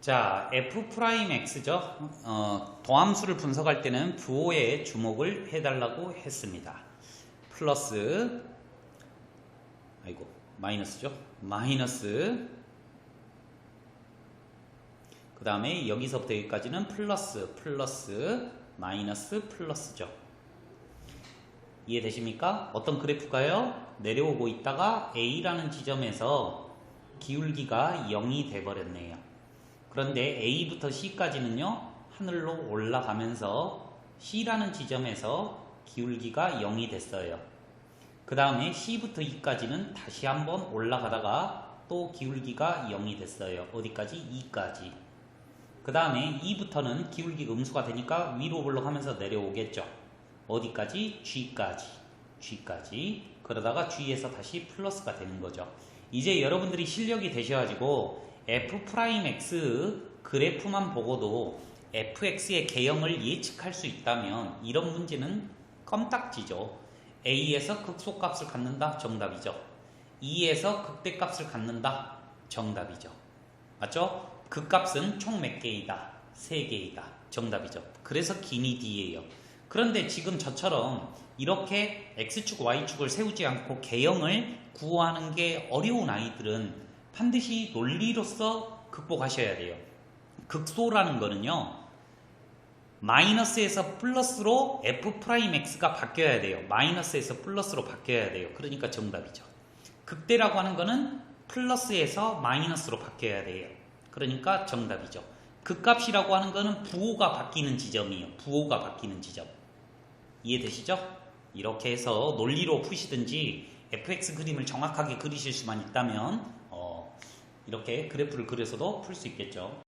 자, f'x죠. 어, 도함수를 분석할 때는 부호에 주목을 해달라고 했습니다. 플러스, 아이고, 마이너스죠. 마이너스, 그 다음에 여기서부터 여기까지는 플러스, 플러스, 마이너스, 플러스죠. 이해되십니까? 어떤 그래프가요? 내려오고 있다가 A라는 지점에서 기울기가 0이 돼버렸네요. 그런데 A부터 C까지는요, 하늘로 올라가면서 C라는 지점에서 기울기가 0이 됐어요. 그 다음에 C부터 E까지는 다시 한번 올라가다가 또 기울기가 0이 됐어요. 어디까지? 2까지. 그 다음에 E부터는 기울기가 음수가 되니까 위로 올라가면서 내려오겠죠. 어디까지? G까지. G까지. 그러다가 G에서 다시 플러스가 되는 거죠. 이제 여러분들이 실력이 되셔가지고 F'X 그래프만 보고도 fx의 개형을 예측할 수 있다면 이런 문제는 껌딱지죠. a에서 극소값을 갖는다 정답이죠. 2에서 극대값을 갖는다 정답이죠. 맞죠? 극값은 총 몇 개이다? 3개이다. 정답이죠. 그래서 기니 D예요. 그런데 지금 저처럼 이렇게 X축, Y축을 세우지 않고 개형을 구하는 게 어려운 아이들은 반드시 논리로서 극복하셔야 돼요. 극소라는 거는요. 마이너스에서 플러스로 F'X가 바뀌어야 돼요. 마이너스에서 플러스로 바뀌어야 돼요. 그러니까 정답이죠. 극대라고 하는 거는 플러스에서 마이너스로 바뀌어야 돼요. 그러니까 정답이죠. 극값이라고 하는 거는 부호가 바뀌는 지점이에요. 부호가 바뀌는 지점. 이해되시죠? 이렇게 해서 논리로 푸시든지 fx 그림을 정확하게 그리실 수만 있다면 어, 이렇게 그래프를 그려서도 풀 수 있겠죠.